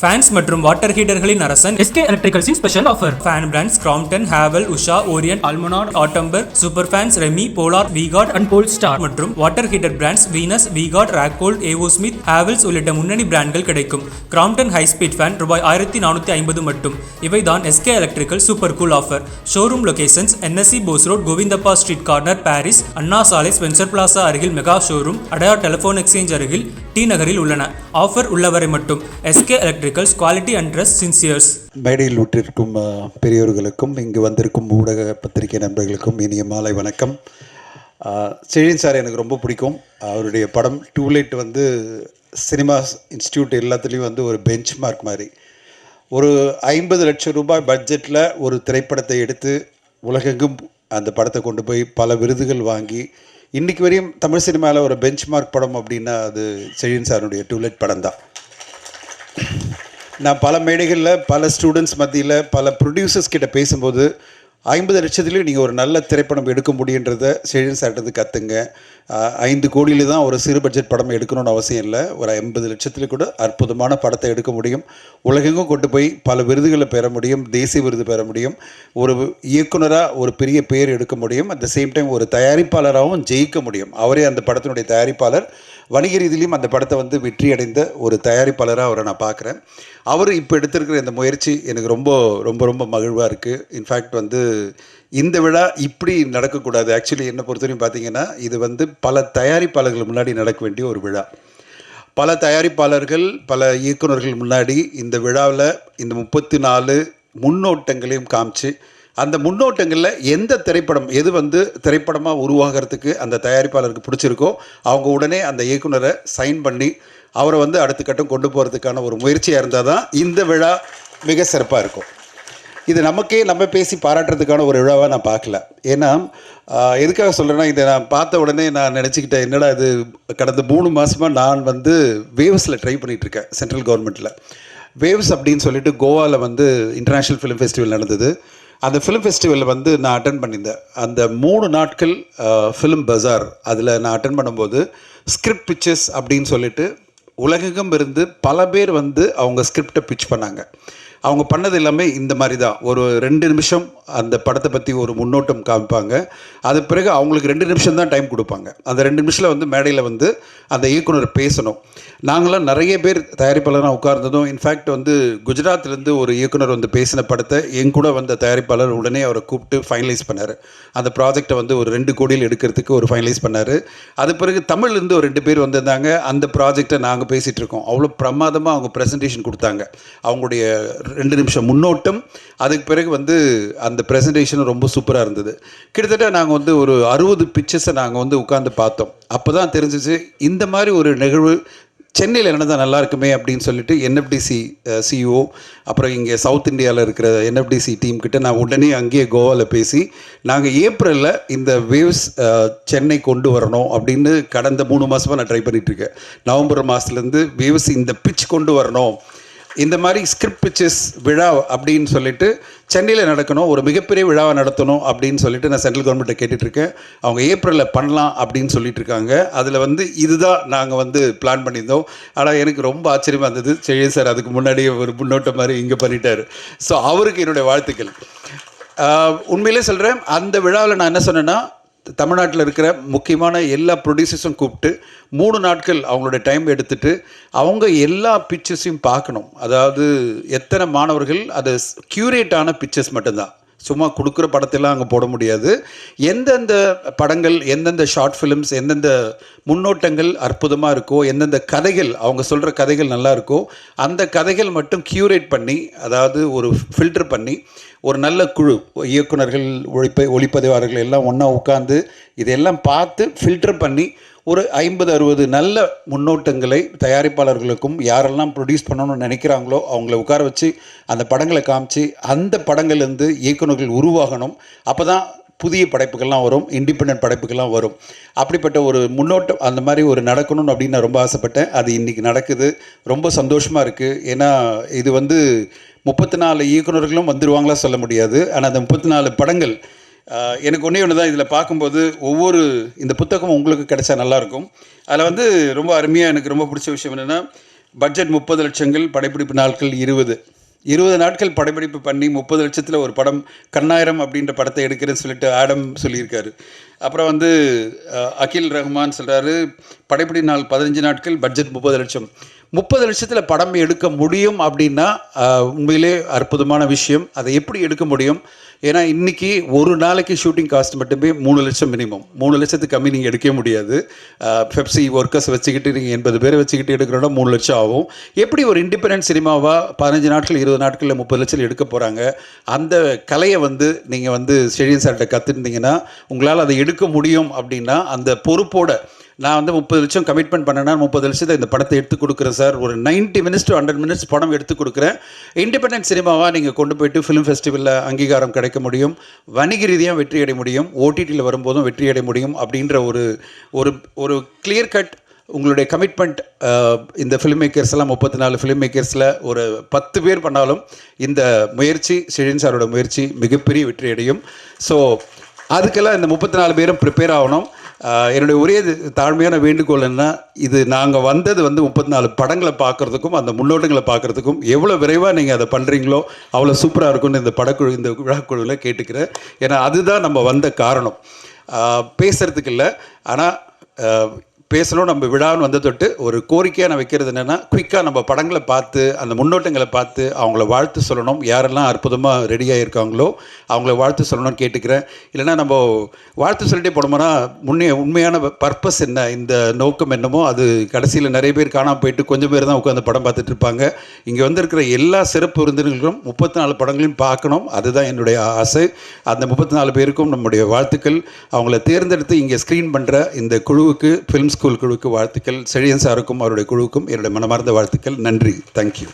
Fans மற்றும் water ஹீட்டர்களின் அரசன் SK எலக்ட்ரிகல்ஸின் special offer fan brands Crompton Havells Usha Orient Almonard Atomberg super fans Remi Polar V Guard and pole star மற்றும் water heater brands Venus V Guard Racold AO Smith Havells உள்ளிட்ட முன்னணி பிராண்ட்கள் கிடைக்கும். Crompton high speed fan ரூபாய் ஆயிரத்தி நானூற்றி ஐம்பது மட்டும். இவைதான் SK electrical super cool offer showroom locations NSC Bose road Govindappa street corner Parrys Anna சாலை ஸ்பென்சர் பிளாசா அருகில் mega showroom Adyar telephone exchange அருகில் டி நகரில் உள்ளன. ஆஃபர் உள்ளவரை மட்டும். SK electricals quality and dress சின்சியர்ஸ் மேடையில் விட்டிருக்கும் பெரியோர்களுக்கும் இங்கு வந்திருக்கும் ஊடக பத்திரிகை நண்பர்களுக்கும் இனிய மாலை வணக்கம். அஹ், செழியன் சார் எனக்கு ரொம்ப பிடிக்கும். அவருடைய படம் டூலைட் வந்து சினிமா இன்ஸ்டியூட் எல்லாத்துலேயும் வந்து ஒரு பெஞ்ச் மார்க் மாதிரி. ஒரு ஐம்பது லட்சம் ரூபாய் பட்ஜெட்டில் ஒரு திரைப்படத்தை எடுத்து உலகெங்கும் அந்த படத்தை கொண்டு போய் பல விருதுகள் வாங்கி இன்றைக்கு வரையும் தமிழ் சினிமாவில் ஒரு பெஞ்ச் மார்க் படம் அப்படின்னா அது செழியன் சாருடைய டூலைட் படம் தான் நான் பல மேடைகளில் பல ஸ்டூடெண்ட்ஸ் மத்தியில் பல ப்ரொடியூசர்ஸ் கிட்ட பேசும்போது ஐம்பது லட்சத்துலேயும் நீங்கள் ஒரு நல்ல திரைப்படம் எடுக்க முடியுன்றத செழியன் சார்ட்டது கற்றுங்க ஐந்து கோடியில் தான் ஒரு சிறு பட்ஜெட் படம் எடுக்கணும்னு அவசியம் இல்லை. ஒரு ஐம்பது லட்சத்தில் கூட அற்புதமான படத்தை எடுக்க முடியும். உலகெங்கும் கொண்டு போய் பல விருதுகளை பெற முடியும். தேசிய விருது பெற முடியும். ஒரு இயக்குனராக ஒரு பெரிய பேர் எடுக்க முடியும். அட் த சேம் டைம் ஒரு தயாரிப்பாளராகவும் ஜெயிக்க முடியும். அவரே அந்த படத்தினுடைய தயாரிப்பாளர். வணிக ரீதியிலையும் அந்த படத்தை வந்து வெற்றி அடைந்த ஒரு தயாரிப்பாளராக அவரை நான் பார்க்குறேன். அவர் இப்போ எடுத்திருக்கிற இந்த முயற்சி எனக்கு ரொம்ப ரொம்ப ரொம்ப மகிழ்வாக இருக்குது இன்ஃபேக்ட் வந்து இந்த விழா இப்படி நடக்கக்கூடாது. ஆக்சுவலி என்னை பொறுத்தவரையும் பார்த்தீங்கன்னா இது வந்து பல தயாரிப்பாளர்கள் முன்னாடி நடக்க வேண்டிய ஒரு விழா. பல தயாரிப்பாளர்கள் பல இயக்குனர்கள் முன்னாடி இந்த விழாவில் இந்த முப்பத்தி நாலு முன்னோட்டங்களையும் காமிச்சு அந்த முன்னோட்டங்களில் எந்த திரைப்படம் எது வந்து திரைப்படமாக உருவாகிறதுக்கு அந்த தயாரிப்பாளருக்கு பிடிச்சிருக்கோ அவங்க உடனே அந்த இயக்குனரை சைன் பண்ணி அவரை வந்து அடுத்த கட்டம் கொண்டு போகிறதுக்கான ஒரு முயற்சியாக இருந்தால் தான் இந்த விழா மிக சிறப்பாக இருக்கும். இது நமக்கே நம்ம பேசி பாராட்டுறதுக்கான ஒரு விழாவாக நான் பார்க்கல. ஏன்னா எதுக்காக சொல்கிறேன்னா இதை நான் பார்த்த உடனே நான் நினச்சிக்கிட்டேன் என்னடா இது கடந்த மூணு மாதமாக நான் வந்து வேவ்ஸில் ட்ரை பண்ணிகிட்ருக்கேன் சென்ட்ரல் கவர்மெண்ட்டில் வேவ்ஸ் அப்படின்னு சொல்லிட்டு கோவாவில் வந்து இன்டர்நேஷ்னல் ஃபிலிம் ஃபெஸ்டிவல் நடந்தது. அந்த ஃபிலிம் ஃபெஸ்டிவலில் வந்து நான் அட்டன் பண்ணியிருந்தேன். அந்த மூணு நாட்கள் ஃபிலிம் பஜார் அதில் நான் அட்டன் பண்ணும்போது ஸ்கிரிப்ட் பிக்சர்ஸ் அப்படின்னு சொல்லிட்டு உலகெங்கும் இருந்து பல பேர் வந்து அவங்க ஸ்கிரிப்டை பிச் பண்ணாங்க. அவங்க பண்ணது எல்லாமே இந்த மாதிரி தான். ஒரு ரெண்டு நிமிஷம் அந்த படத்தை பற்றி ஒரு முன்னோட்டம் காமிப்பாங்க. அது பிறகு அவங்களுக்கு ரெண்டு நிமிஷம் தான் டைம் கொடுப்பாங்க. அந்த ரெண்டு நிமிஷத்தில் வந்து மேடையில் வந்து அந்த இயக்குனர் பேசணும். நாங்களாம் நிறைய பேர் தயாரிப்பாளராக உட்கார்ந்ததும் இன்ஃபேக்ட் வந்து குஜராத்லேருந்து ஒரு இயக்குனர் வந்து பேசின படத்தை என் கூட வந்த தயாரிப்பாளர் உடனே அவரை கூப்பிட்டு ஃபைனலைஸ் பண்ணார். அந்த ப்ராஜெக்டை வந்து ஒரு ரெண்டு கோடியில் எடுக்கிறதுக்கு ஒரு ஃபைனலைஸ் பண்ணார். அது பிறகு தமிழ்லேருந்து ஒரு ரெண்டு பேர் வந்திருந்தாங்க. அந்த ப்ராஜெக்டை நாங்கள் பேசிகிட்டு இருக்கோம். அவ்வளோ பிரமாதமாக அவங்க ப்ரெசன்டேஷன் கொடுத்தாங்க. அவங்களுடைய ரெண்டு நிமிஷம் முன்னோட்டம். அதுக்கு பிறகு வந்து அந்த ப்ரெசன்டேஷன் ரொம்ப சூப்பராக இருந்தது. கிட்டத்தட்ட நாங்கள் வந்து ஒரு அறுபது பிக்சர்ஸை நாங்கள் வந்து உட்காந்து பார்த்தோம். அப்போ தான் தெரிஞ்சிச்சு இந்த மாதிரி ஒரு நிகழ்வு சென்னையில் நடந்தால் நல்லா இருக்குமே அப்படின்னு சொல்லிட்டு என்எஃப்டிசி சிஇஓ அப்புறம் இங்கே சவுத் இந்தியாவில் இருக்கிற என்எஃப்டிசி டீம் கிட்ட நான் உடனே அங்கேயே கோவாவில் பேசி நாங்கள் ஏப்ரலில் இந்த வேவ்ஸ் சென்னை கொண்டு வரணும் அப்படின்னு கடந்த மூணு மாதமாக நான் ட்ரை பண்ணிகிட்ருக்கேன் இருக்கேன். நவம்பர் மாதத்துலேருந்து வேவ்ஸ் இந்த பிச் கொண்டு வரணும். இந்த மாதிரி ஸ்கிரிப்ட் பிச்சஸ் விழா அப்படின்னு சொல்லிட்டு சென்னையில் நடக்கணும் ஒரு மிகப்பெரிய விழாவை நடத்தணும் அப்படின்னு சொல்லிட்டு நான் சென்ட்ரல் கவர்மெண்ட்டை கேட்டுட்ருக்கேன். அவங்க ஏப்ரலில் பண்ணலாம் அப்படின்னு சொல்லிட்டு இருக்காங்க அதில் வந்து இதுதான் நாங்கள் வந்து பிளான் பண்ணியிருந்தோம். ஆனால் எனக்கு ரொம்ப ஆச்சரியமாக இருந்தது. செழிய சார் அதுக்கு முன்னாடியே ஒரு முன்னோட்டம் மாதிரி இங்கே பண்ணிட்டார். ஸோ அவருக்கு என்னுடைய வாழ்த்துக்கள். உண்மையிலே சொல்கிறேன் அந்த விழாவில் நான் என்ன சொன்னேன்னா தமிழ்நாட்டில் இருக்கிற முக்கியமான எல்லா ப்ரொடியூசர்ஸும் கூப்பிட்டு மூணு நாட்கள் அவங்களுடைய டைம் எடுத்துட்டு அவங்க எல்லா பிக்சர்ஸையும் பார்க்கணும். அதாவது எத்தனை மாணவர்கள் அது க்யூரேட்டான பிக்சர்ஸ் மட்டும்தான். சும்மா கொடுக்குற படத்தெல்லாம் அங்கே போட முடியாது. எந்தெந்த படங்கள் எந்தெந்த ஷார்ட் ஃபிலிம்ஸ் எந்தெந்த முன்னோட்டங்கள் அற்புதமாக இருக்கோ எந்தெந்த கதைகள் அவங்க சொல்கிற கதைகள் நல்லா இருக்கோ அந்த கதைகள் மட்டும் க்யூரேட் பண்ணி அதாவது ஒரு ஃபில்டர் பண்ணி ஒரு நல்ல குழு இயக்குனர்கள் ஒழிப்ப ஒளிப்பதிவாளர்கள் எல்லாம் ஒன்றா உட்காந்து இதெல்லாம் பார்த்து ஃபில்டர் பண்ணி ஒரு ஐம்பது அறுபது நல்ல முன்னோட்டங்களை தயாரிப்பாளர்களுக்கும் யாரெல்லாம் ப்ரொடியூஸ் பண்ணணும்னு நினைக்கிறாங்களோ அவங்கள உட்கார வச்சு அந்த படங்களை காமிச்சு அந்த படங்கள்லேருந்து இயக்குனர்கள் உருவாகணும். அப்போ தான் புதிய படைப்புகள்லாம் வரும் இண்டிபெண்ட் படைப்புகள்லாம் வரும். அப்படிப்பட்ட ஒரு முன்னோட்டம் அந்த மாதிரி ஒரு நடக்கணும்னு அப்படின்னு நான் ரொம்ப ஆசைப்பட்டேன். அது இன்றைக்கி நடக்குது. ரொம்ப சந்தோஷமாக இருக்குது ஏன்னா இது வந்து முப்பத்தி நாலு இயக்குனர்களும் வந்துடுவாங்களா சொல்ல முடியாது. ஆனால் அந்த முப்பத்தி நாலு படங்கள் எனக்கு ஒன்றே ஒன்று தான் இதில் பார்க்கும்போது ஒவ்வொரு இந்த புத்தகமும் உங்களுக்கு கிடைச்சா நல்லாயிருக்கும். அதில் வந்து ரொம்ப அருமையாக எனக்கு ரொம்ப பிடிச்ச விஷயம் என்னென்னா பட்ஜெட் முப்பது லட்சங்கள் படப்பிடிப்பு நாட்கள் இருபது. இருபது நாட்கள் படப்பிடிப்பு பண்ணி முப்பது லட்சத்தில் ஒரு படம் கண்ணாயிரம் அப்படின்ற படத்தை எடுக்கிறேன்னு சொல்லிட்டு ஆடம் சொல்லியிருக்காரு. அப்புறம் வந்து அகில் ரஹ்மான் சொல்கிறாரு படப்பிடி நாள் பதினஞ்சு நாட்கள் பட்ஜெட் முப்பது லட்சம். முப்பது லட்சத்தில் படம் எடுக்க முடியும் அப்படின்னா உண்மையிலே அற்புதமான விஷயம். அதை எப்படி எடுக்க முடியும்? ஏன்னா இன்றைக்கி ஒரு நாளைக்கு ஷூட்டிங் காஸ்ட் மட்டுமே மூணு லட்சம் மினிமம் மூணு லட்சத்துக்கு கம்மி நீங்கள் எடுக்கவே முடியாது. பெப்சி ஒர்க்கர்ஸ் வச்சுக்கிட்டு நீங்கள் எண்பது பேரை வச்சுக்கிட்டு எடுக்கிறோன்னா மூணு லட்சம் ஆகும். எப்படி ஒரு இண்டிபெண்டன்ட் சினிமாவாக பதினஞ்சு நாட்கள் இருபது நாட்களில் முப்பது லட்சம் எடுக்க போகிறாங்க அந்த கலையை வந்து நீங்கள் வந்து ஸ்டேடியம் சார்கிட்ட கற்றுருந்தீங்கன்னா உங்களால் அதை எடுக்க முடியும் அப்படின்னா அந்த பொறுப்போட நான் வந்து முப்பது லட்சம் கமிட்மெண்ட் பண்ணேன்னா முப்பது லட்சத்தை இந்த படத்தை எடுத்து கொடுக்குறேன் சார் ஒரு 90 மினிட்ஸ் டு ஹண்ட்ரட் மினிட்ஸ் படம் எடுத்து கொடுக்குறேன். இண்டிபெண்டன்ட் சினிமாவாக நீங்கள் கொண்டு போயிட்டு ஃபிலிம் ஃபெஸ்டிவலில் அங்கீகாரம் கிடைக்க முடியும். வணிக ரீதியாக வெற்றி அடைய முடியும். ஓடிடியில் வரும்போதும் வெற்றி அடைய முடியும் அப்படின்ற ஒரு ஒரு ஒரு கிளியர் கட் உங்களுடைய கமிட்மெண்ட் இந்த ஃபிலிம் மேக்கர்ஸ் எல்லாம் முப்பத்தி நாலு ஃபிலிம் மேக்கர்ஸில் ஒரு பத்து பேர் பண்ணாலும் இந்த முயற்சி ஷெழின் சாரோட முயற்சி மிகப்பெரிய வெற்றி அடையும். ஸோ அதுக்கெல்லாம் இந்த முப்பத்தி நாலு பேரும் ப்ரிப்பேர் ஆகணும். என்னுடைய ஒரே தாழ்மையான வேண்டுகோள் என்ன இது நாங்கள் வந்தது வந்து முப்பத்தி நாலு படங்களை பார்க்குறதுக்கும் அந்த முன்னோட்டங்களை பார்க்குறதுக்கும் எவ்வளோ விரைவாக நீங்கள் அதை பண்ணுறீங்களோ அவ்வளோ சூப்பராக இருக்கும்னு இந்த படக்குழு இந்த விழாக்குழுவில் கேட்டுக்கிறேன். ஏன்னா அதுதான் நம்ம வந்த காரணம். பேசுகிறதுக்கு இல்லை ஆனால் பேசணும். நம்ம விழான்னு வந்த தொட்டு ஒரு கோரிக்கையாக நான் வைக்கிறது என்னென்னா குயிக்காக நம்ம படங்களை பார்த்து அந்த முன்னோட்டங்களை பார்த்து அவங்கள வாழ்த்து சொல்லணும். யாரெல்லாம் அற்புதமாக ரெடியாக இருக்காங்களோ அவங்கள வாழ்த்து சொல்லணும்னு கேட்டுக்கிறேன். இல்லைன்னா நம்ம வாழ்த்து சொல்லிட்டே போனோம்னா முன்னே உண்மையான பர்பஸ் என்ன இந்த நோக்கம் என்னமோ அது கடைசியில் நிறைய பேர் காணாமல் போயிட்டு கொஞ்சம் பேர் தான் உட்காந்து படம் பார்த்துட்டு இருப்பாங்க. இங்கே வந்திருக்கிற எல்லா சிறப்பு விருந்தினர்களும் முப்பத்தி நாலு படங்களையும் பார்க்கணும். அதுதான் என்னுடைய ஆசை. அந்த முப்பத்தி நாலு பேருக்கும் நம்முடைய வாழ்த்துக்கள். அவங்கள தேர்ந்தெடுத்து இங்கே ஸ்க்ரீன் பண்ணுற இந்த குழுவுக்கு ஃபிலிம்ஸ் ஸ்கூல் குழுவுக்கு வாழ்த்துக்கள் செழியன் சாருக்கும் அவருடைய குழுவுக்கும் என்னுடைய மனமார்ந்த வாழ்த்துக்கள். நன்றி. தேங்க்யூ